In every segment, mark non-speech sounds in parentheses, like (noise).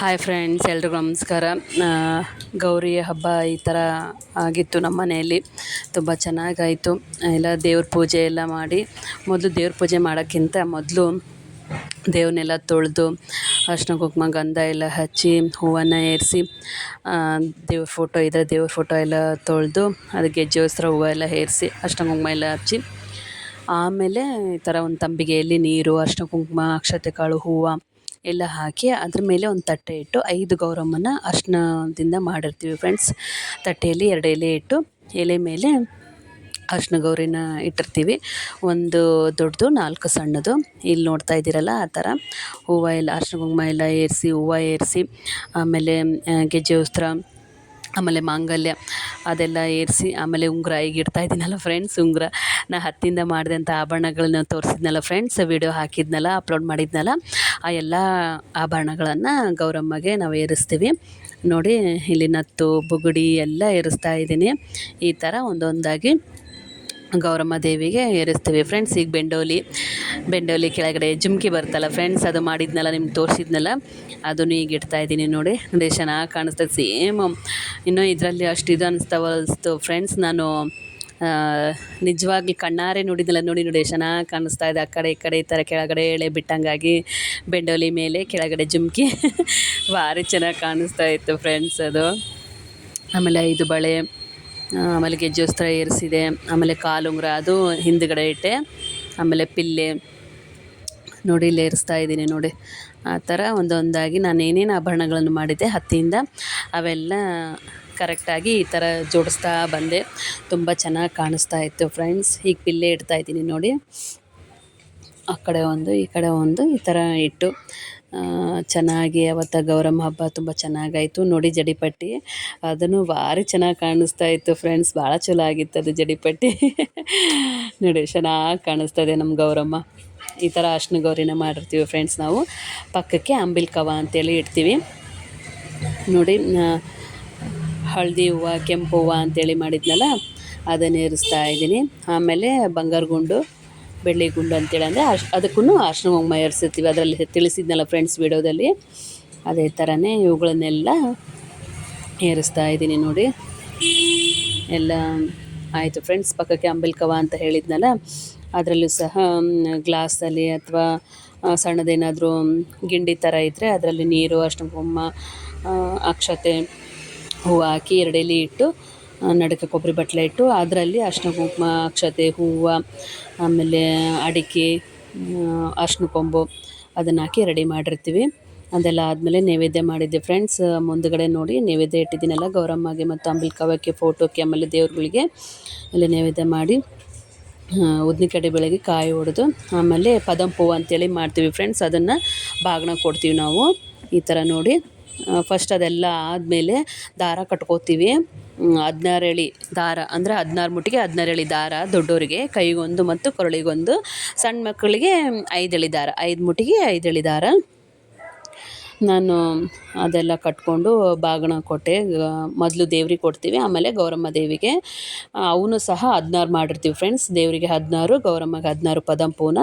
Hi friends ಎಲ್ರಿಗೂ ನಮಸ್ಕಾರ. ಗೌರಿ ಹಬ್ಬ ಈ ಥರ ಆಗಿತ್ತು ನಮ್ಮ ಮನೆಯಲ್ಲಿ. ತುಂಬ ಚೆನ್ನಾಗಾಯಿತು. ಎಲ್ಲ ದೇವ್ರ ಪೂಜೆ ಎಲ್ಲ ಮಾಡಿ, ಮೊದಲು ದೇವ್ರ ಪೂಜೆ ಮಾಡೋಕ್ಕಿಂತ ಮೊದಲು ದೇವನ್ನೆಲ್ಲ ತೊಳೆದು, ಅರ್ಶಿನ ಕುಂಕುಮ, ಗಂಧ ಎಲ್ಲ ಹಚ್ಚಿ, ಹೂವನ್ನು ಏರಿಸಿ ದೇವ್ರ ಫೋಟೋ ಇದ್ದರೆ ದೇವ್ರ ಫೋಟೋ ಎಲ್ಲ ತೊಳೆದು, ಅದಕ್ಕೆ ಜೋಸ್ತ್ರ ಹೂವು ಎಲ್ಲ ಏರಿಸಿ, ಅರ್ಶಿನ ಕುಂಕುಮ ಎಲ್ಲ ಹಚ್ಚಿ, ಆಮೇಲೆ ಈ ಥರ ಒಂದು ತಂಬಿಗೆಯಲ್ಲಿ ನೀರು, ಅರ್ಶಿನ ಕುಂಕುಮ, ಅಕ್ಷತೆ ಕಾಳು, ಹೂವು ಎಲ್ಲ ಹಾಕಿ ಅದ್ರ ಮೇಲೆ ಒಂದು ತಟ್ಟೆ ಇಟ್ಟು ಐದು ಗೌರಮ್ಮನ ಅರ್ಶಿನದಿಂದ ಮಾಡಿರ್ತೀವಿ ಫ್ರೆಂಡ್ಸ್ ತಟ್ಟೆಯಲ್ಲಿ ಎರಡು ಎಲೆ ಇಟ್ಟು ಎಲೆ ಮೇಲೆ ಅರ್ಶಿನ ಗೌರಿನ ಇಟ್ಟಿರ್ತೀವಿ. ಒಂದು ದೊಡ್ಡದು, ನಾಲ್ಕು ಸಣ್ಣದು. ಇಲ್ಲಿ ನೋಡ್ತಾ ಇದ್ದೀರಲ್ಲ, ಆ ಥರ. ಹೂವು ಎಲ್ಲ, ಅರ್ಶಿನ ಕುಂಕುಮ ಎಲ್ಲ ಏರಿಸಿ, ಹೂವು ಏರಿಸಿ, ಆಮೇಲೆ ಗೆಜ್ಜೆ ವಸ್ತ್ರ ಆಮೇಲೆ ಮಾಂಗಲ್ಯ ಅದೆಲ್ಲ ಏರಿಸಿ ಆಮೇಲೆ ಉಂಗುರ ಈಗ ಇಡ್ತಾ ಇದ್ದೀನಲ್ಲ ಫ್ರೆಂಡ್ಸ್ ಉಂಗುರ. ನಾ ಹತ್ತಿಂದ ಮಾಡಿದಂಥ ಆಭರಣಗಳನ್ನ ತೋರಿಸಿದ್ನಲ್ಲ ಫ್ರೆಂಡ್ಸ್ ವೀಡಿಯೋ ಹಾಕಿದ್ನಲ್ಲ ಅಪ್ಲೋಡ್ ಮಾಡಿದ್ನಲ್ಲ. ಆ ಎಲ್ಲ ಆಭರಣಗಳನ್ನು ಗೌರಮ್ಮಗೆ ನಾವು ಏರಿಸ್ತೀವಿ. ನೋಡಿ ಇಲ್ಲಿ ನತ್ತು ಬುಗುಡಿ ಎಲ್ಲ ಏರಿಸ್ತಾ ಇದ್ದೀನಿ. ಈ ಥರ ಒಂದೊಂದಾಗಿ ಗೌರಮ್ಮ ದೇವಿಗೆ ಏರಿಸ್ತೀವಿ. ಫ್ರೆಂಡ್ಸ್ ಈಗ ಬೆಂಡೋಲಿ ಬೆಂಡೋಲಿ ಕೆಳಗಡೆ ಜುಮ್ಕಿ ಬರ್ತಲ್ಲ ಫ್ರೆಂಡ್ಸ್ ಅದು ಮಾಡಿದ್ನಲ್ಲ, ನಿಮ್ಗೆ ತೋರಿಸಿದ್ನಲ್ಲ, ಅದನ್ನು ಈಗ ಇಡ್ತಾ ಇದ್ದೀನಿ ನೋಡಿ. ನೋಡಿ ಚೆನ್ನಾಗಿ ಕಾಣಿಸ್ತದೆ ಸೇಮ್ ಇನ್ನೂ ಇದರಲ್ಲಿ ಅಷ್ಟು ಇದು ಅನಿಸ್ತಾವಲ್ಸ್ತು ಫ್ರೆಂಡ್ಸ್ ನಾನು ನಿಜವಾಗಿ ಕಣ್ಣಾರೆ ನೋಡಿದ್ನಲ್ಲ ನೋಡಿ ನೋಡಿ, ಚೆನ್ನಾಗಿ ಕಾಣಿಸ್ತಾ ಇದೆ. ಆ ಕಡೆ, ಈ ಕಡೆ, ಈ ಥರ ಕೆಳಗಡೆ ಎಳೆ ಬಿಟ್ಟಂಗಾಗಿ ಬೆಂಡೋಲಿ ಮೇಲೆ ಕೆಳಗಡೆ ಜುಮ್ಕಿ. (laughs) ಭಾರಿ ಚೆನ್ನಾಗಿ ಕಾಣಿಸ್ತಾ ಇತ್ತು ಫ್ರೆಂಡ್ಸ್ ಅದು. ಆಮೇಲೆ ಐದು ಬಳೆ ಆಮೇಲೆ ಗೆಜ್ಜೋಸ್ತ್ರ ಏರಿಸಿದೆ, ಆಮೇಲೆ ಕಾಲುಂಗುರ ಅದು ಹಿಂದುಗಡೆ ಇಟ್ಟೆ, ಆಮೇಲೆ ಪಿಲ್ಲೆ. ನೋಡಿ, ಇಲ್ಲಿ ಏರಿಸ್ತಾ ಇದ್ದೀನಿ ನೋಡಿ. ಆ ಥರ ಒಂದೊಂದಾಗಿ ನಾನು ಏನೇನು ಆಭರಣಗಳನ್ನು ಮಾಡಿದ್ದೆ, ಹತ್ತಿಯಿಂದ ಅವೆಲ್ಲ ಕರೆಕ್ಟಾಗಿ ಈ ಥರ ಜೋಡಿಸ್ತಾ ಬಂದೆ. ತುಂಬ ಚೆನ್ನಾಗಿ ಕಾಣಿಸ್ತಾ ಇತ್ತು ಫ್ರೆಂಡ್ಸ್. ಈಗ ಪಿಲ್ಲೆ ಇಡ್ತಾ ಇದ್ದೀನಿ ನೋಡಿ. ಆ ಕಡೆ ಒಂದು, ಈ ಕಡೆ ಒಂದು, ಈ ಥರ ಇಟ್ಟು ಚೆನ್ನಾಗಿ ಅವತ್ತು ಗೌರಮ್ಮ ಹಬ್ಬ ತುಂಬ ಚೆನ್ನಾಗಾಯಿತು. ನೋಡಿ ಜಡಿಪಟ್ಟಿ. ಅದನ್ನು ಭಾರಿ ಚೆನ್ನಾಗಿ ಕಾಣಿಸ್ತಾ ಇತ್ತು ಫ್ರೆಂಡ್ಸ್ ಭಾಳ ಚಲೋ ಆಗಿತ್ತು ಅದು ಜಡಿಪಟ್ಟಿ. (laughs) ನೋಡಿ, ಚೆನ್ನಾಗಿ ಕಾಣಿಸ್ತದೆ ನಮ್ಮ ಗೌರಮ್ಮ. ಈ ಥರ ಅರ್ಶಿನ ಗೌರಿನ ಮಾಡಿರ್ತೀವಿ ಫ್ರೆಂಡ್ಸ್ ನಾವು. ಪಕ್ಕಕ್ಕೆ ಅಂಬಿಲ್ ಕವ ಅಂತೇಳಿ ಇಡ್ತೀವಿ. ನೋಡಿ ಹಳದಿ ಹೂವು, ಕೆಂಪು ಹೂವು ಅಂತೇಳಿ ಮಾಡಿದ್ನಲ್ಲ, ಅದನ್ನು ಇರಿಸ್ತಾ ಇದ್ದೀನಿ. ಆಮೇಲೆ ಬಂಗಾರ ಗುಂಡು ಬೆಳ್ಳಿ ಗುಂಡು ಅಂತೇಳಿ ಅಂದರೆ ಅಶ್ ಅದಕ್ಕೂ ಅರ್ಶಿನ ಕುಂಕುಮ ಏರಿಸಿರ್ತೀವಿ. ಅದರಲ್ಲಿ ತಿಳಿಸಿದ್ನಲ್ಲ ಫ್ರೆಂಡ್ಸ್ ವಿಡಿಯೋದಲ್ಲಿ. ಅದೇ ಥರನೇ ಇವುಗಳನ್ನೆಲ್ಲ ಏರಿಸ್ತಾ ಇದ್ದೀನಿ ನೋಡಿ. ಎಲ್ಲ ಆಯಿತು ಫ್ರೆಂಡ್ಸ್ ಪಕ್ಕಕ್ಕೆ ಅಂಬಿಲ್ಕವ ಅಂತ ಹೇಳಿದ್ನಲ್ಲ, ಅದರಲ್ಲೂ ಸಹ ಗ್ಲಾಸಲ್ಲಿ ಅಥವಾ ಸಣ್ಣದೇನಾದರೂ ಗಿಂಡಿ ಥರ ಇದ್ದರೆ ಅದರಲ್ಲಿ ನೀರು ಕುಂಕುಮ ಅಕ್ಷತೆ ಹೂವು ಹಾಕಿ ಎರಡೆಲಿ ಇಟ್ಟು ಆ, ನಡುಕ್ಕೆ ಕೊಬ್ಬರಿ ಬಟ್ಲೆ ಇಟ್ಟು ಅದರಲ್ಲಿ ಅರ್ಶಿನ ಕುಂಕುಮ ಅಕ್ಷತೆ ಹೂವು ಆಮೇಲೆ ಅಡಿಕೆ ಅರ್ಶಿನ ಕೊಂಬು ಅದನ್ನು ಹಾಕಿ ರೆಡಿ ಮಾಡಿರ್ತೀವಿ. ಅದೆಲ್ಲ ಆದಮೇಲೆ ನೈವೇದ್ಯ ಮಾಡಿದ್ದೆ ಫ್ರೆಂಡ್ಸ್ ಮುಂದುಗಡೆ ನೋಡಿ ನೈವೇದ್ಯ ಇಟ್ಟಿದ್ದೀನಲ್ಲ ಗೌರಮ್ಮಗೆ ಮತ್ತು ಅಂಬಿಲ್ಕವಕ್ಕೆ ಫೋಟೋಕ್ಕೆ ಆಮೇಲೆ ದೇವ್ರುಗಳಿಗೆ ಅಲ್ಲಿ ನೈವೇದ್ಯ ಮಾಡಿ ಉದ್ನಿಕಡೆ ಬೆಳಗ್ಗೆ ಕಾಯಿ ಹೊಡೆದು ಆಮೇಲೆ ಪದಂ ಹೂವು ಅಂತೇಳಿ ಮಾಡ್ತೀವಿ ಫ್ರೆಂಡ್ಸ್ ಅದನ್ನು ಬಾಗಿನ ಕೊಡ್ತೀವಿ ನಾವು. ಈ ಥರ ನೋಡಿ ಫಸ್ಟ್ ಅದೆಲ್ಲ ಆದಮೇಲೆ ದಾರ ಕಟ್ಕೋತೀವಿ. ಹದಿನಾರು ಎಳೆ ದಾರ, ಅಂದರೆ ಹದಿನಾರು ಮುಟ್ಟಿಗೆ ಹದಿನಾರು ಎಳೆ ದಾರ ದೊಡ್ಡೋರಿಗೆ, ಕೈಗೊಂದು ಮತ್ತು ಕೊರಳಿಗೊಂದು ಸಣ್ಣ ಮಕ್ಕಳಿಗೆ ಐದು ಎಳೆ ದಾರ, ಐದು ಮುಟ್ಟಿಗೆ ಐದು ಎಳೆ ದಾರ. ನಾನು ಅದೆಲ್ಲ ಕಟ್ಕೊಂಡು ಬಾಗಣ ಕೊಟ್ಟೆ ಮೊದಲು ದೇವ್ರಿಗೆ ಕೊಡ್ತೀವಿ, ಆಮೇಲೆ ಗೌರಮ್ಮ ದೇವಿಗೆ. ಅವನು ಸಹ ಹದಿನಾರು ಮಾಡಿರ್ತೀವಿ ಫ್ರೆಂಡ್ಸ್ ದೇವರಿಗೆ ಹದಿನಾರು, ಗೌರಮ್ಮಗೆ ಹದಿನಾರು ಪದಂಪೂನ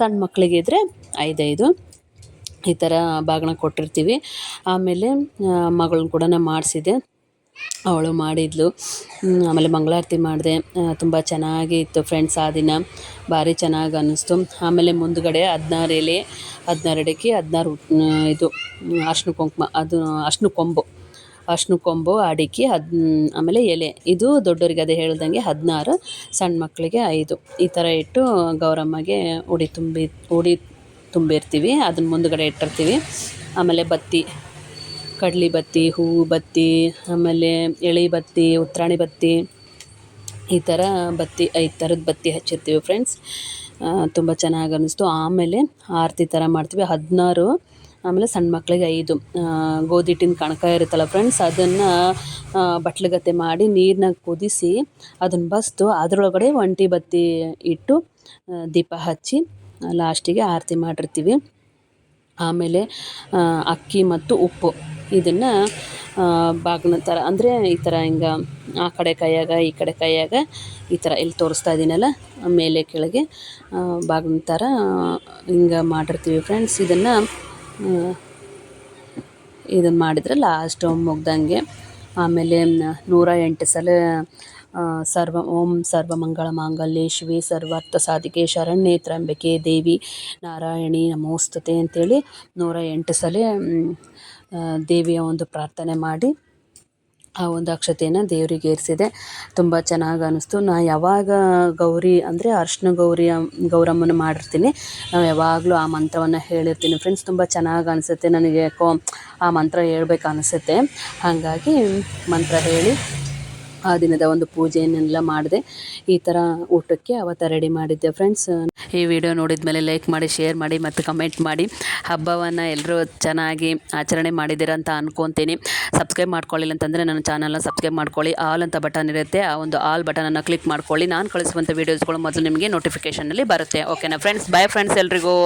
ಸಣ್ಣ ಮಕ್ಕಳಿಗೆ ಇದ್ದರೆ ಐದೈದು. ಈ ಥರ ಬಾಗಣ ಕೊಟ್ಟಿರ್ತೀವಿ. ಆಮೇಲೆ ಮಗಳನ್ನ ಕೂಡ ಮಾಡಿಸಿದೆ ಅವಳು ಮಾಡಿದ್ಲು. ಆಮೇಲೆ ಮಂಗಳಾರತಿ ಮಾಡಿದೆ. ತುಂಬ ಚೆನ್ನಾಗಿ ಇತ್ತು ಫ್ರೆಂಡ್ಸ್ ಆ ದಿನ. ಭಾರಿ ಚೆನ್ನಾಗಿ ಅನ್ನಿಸ್ತು ಆಮೇಲೆ ಮುಂದುಗಡೆ ಹದಿನಾರು ಎಲೆ ಹದಿನಾರು ಅಡಿಕೆ ಹದಿನಾರು ಇದು ಅರ್ಶಿನ ಕುಂಕುಮ, ಅದು ಅರ್ಶಿನ ಕೊಂಬು ಅರ್ಶಿನ ಕೊಂಬು ಅಡಿಕೆ, ಹದ್, ಆಮೇಲೆ ಎಲೆ. ಇದು ದೊಡ್ಡವರಿಗೆ ಅದೇ ಹೇಳ್ದಂಗೆ ಹದಿನಾರು ಸಣ್ಣ ಮಕ್ಕಳಿಗೆ ಐದು. ಈ ಥರ ಇಟ್ಟು ಗೌರಮ್ಮಗೆ ಉಡಿ ತುಂಬಿ, ಉಡಿ ತುಂಬಿರ್ತೀವಿ. ಅದನ್ನ ಮುಂದುಗಡೆ ಇಟ್ಟಿರ್ತೀವಿ. ಆಮೇಲೆ ಬತ್ತಿ ಕಡ್ಲಿ ಬತ್ತಿ, ಹೂವು ಬತ್ತಿ, ಆಮೇಲೆ ಎಳೆ ಬತ್ತಿ, ಉತ್ರಾಣಿ ಬತ್ತಿ ಈ ಥರ ಬತ್ತಿ ಐದು ಥರದ ಬತ್ತಿ ಹಚ್ಚಿರ್ತೀವಿ ಫ್ರೆಂಡ್ಸ್ ತುಂಬ ಚೆನ್ನಾಗಿ ಅನ್ನಿಸ್ತು. ಆಮೇಲೆ ಆರತಿ ಥರ ಮಾಡ್ತೀವಿ. ಹದಿನಾರು, ಆಮೇಲೆ ಸಣ್ಣ ಮಕ್ಕಳಿಗೆ ಐದು. ಗೋಧಿ ಹಿಟ್ಟಿನ ಕಣಕ ಇರುತ್ತಲ್ಲ ಫ್ರೆಂಡ್ಸ್ ಅದನ್ನು ಬಟ್ಲಗತ್ತೆ ಮಾಡಿ ನೀರನ್ನ ಕುದಿಸಿ ಅದನ್ನು ಬಸ್ದು ಅದರೊಳಗಡೆ ಒಂಟಿ ಬತ್ತಿ ಇಟ್ಟು ದೀಪ ಹಚ್ಚಿ, ಲಾಸ್ಟಿಗೆ ಆರತಿ ಮಾಡಿರ್ತೀವಿ. ಆಮೇಲೆ ಅಕ್ಕಿ ಮತ್ತು ಉಪ್ಪು. ಇದನ್ನು ಬಾಗಿನ ಥರ ಅಂದರೆ ಈ ಥರ ಹಿಂಗೆ ಆ ಕಡೆ ಕೈಯಾಗ, ಈ ಕಡೆ ಕೈಯಾಗ ಈ ಥರ ಇಲ್ಲಿ ತೋರಿಸ್ತಾ ಇದ್ದೀನಲ್ಲ ಮೇಲೆ ಕೆಳಗೆ ಬಾಗಿನ ಥರ ಹಿಂಗೆ ಮಾಡಿರ್ತೀವಿ ಫ್ರೆಂಡ್ಸ್ ಇದನ್ನು ಇದನ್ನು ಮಾಡಿದರೆ ಲಾಸ್ಟ್ ಮುಗ್ದಂಗೆ, ಆಮೇಲೆ ನೂರ ಎಂಟು ಸಲ ಸರ್ವ, ಓಂ ಸರ್ವಮಂಗಳ ಮಾಂಗಲ್ಯ ಶಿವೆ ಸರ್ವಾರ್ಥ ಸಾಧಿಕೆ ಶರಣ್ಯ ತ್ರಂಬಿಕೆ ದೇವಿ ನಾರಾಯಣಿ ನಮೋಸ್ತುತೆ ಅಂತೇಳಿ ನೂರ ಎಂಟು ಸಲ ದೇವಿಯ ಒಂದು ಪ್ರಾರ್ಥನೆ ಮಾಡಿ ಆ ಒಂದು ಅಕ್ಷತೆಯನ್ನು ದೇವರಿಗೆ ಏರಿಸಿದೆ. ತುಂಬ ಚೆನ್ನಾಗಿ ಅನ್ನಿಸ್ತು ನಾ ಯಾವಾಗ ಗೌರಿ ಅಂದರೆ ಅರ್ಶಿನ ಗೌರಿಯ ಗೌರಮ್ಮನ ಮಾಡಿರ್ತೀನಿ. ನಾವು ಯಾವಾಗಲೂ ಆ ಮಂತ್ರವನ್ನು ಹೇಳಿರ್ತೀನಿ ಫ್ರೆಂಡ್ಸ್ ತುಂಬ ಚೆನ್ನಾಗಿ ಅನಿಸುತ್ತೆ. ನನಗೆ ಯಾಕೋ ಆ ಮಂತ್ರ ಹೇಳ್ಬೇಕು ಅನಿಸುತ್ತೆ. ಹಾಗಾಗಿ ಮಂತ್ರ ಹೇಳಿ ಆ ದಿನದ ಒಂದು ಪೂಜೆಯನ್ನೆಲ್ಲ ಮಾಡಿದೆ. ಈ ಥರ ಊಟಕ್ಕೆ ಅವತ್ತು ರೆಡಿ ಮಾಡಿದ್ದೆ ಫ್ರೆಂಡ್ಸ್ ಈ ವಿಡಿಯೋ ನೋಡಿದ ಮೇಲೆ ಲೈಕ್ ಮಾಡಿ ಶೇರ್ ಮಾಡಿ ಮತ್ತು ಕಮೆಂಟ್ ಮಾಡಿ. ಹಬ್ಬವನ್ನು ಎಲ್ಲರೂ ಚೆನ್ನಾಗಿ ಆಚರಣೆ ಮಾಡಿದ್ದೀರ ಅಂತ ಅಂದ್ಕೊತೀನಿ ಸಬ್ಸ್ಕ್ರೈಬ್ ಮಾಡ್ಕೊಳ್ಳಿಲ್ಲ ಅಂತಂದರೆ ನನ್ನ ಚಾನಲ್ನ ಸಬ್ಸ್ಕ್ರೈಬ್ ಮಾಡ್ಕೊಳ್ಳಿ. ಆಲ್ ಅಂತ ಬಟನ್ ಇರುತ್ತೆ. ಆ ಒಂದು ಆಲ್ ಬಟನನ್ನು ಕ್ಲಿಕ್ ಮಾಡ್ಕೊಳ್ಳಿ. ನಾನು ಕಳಿಸುವಂಥ ವೀಡಿಯೋಸ್ಗಳು ಮೊದಲು ನಿಮಗೆ ನೋಟಿಫಿಕೇಷನಲ್ಲಿ ಬರುತ್ತೆ. ಓಕೆನಾ ಫ್ರೆಂಡ್ಸ್ ಬಾಯ್ ಫ್ರೆಂಡ್ಸ್ ಎಲ್ರಿಗೂ.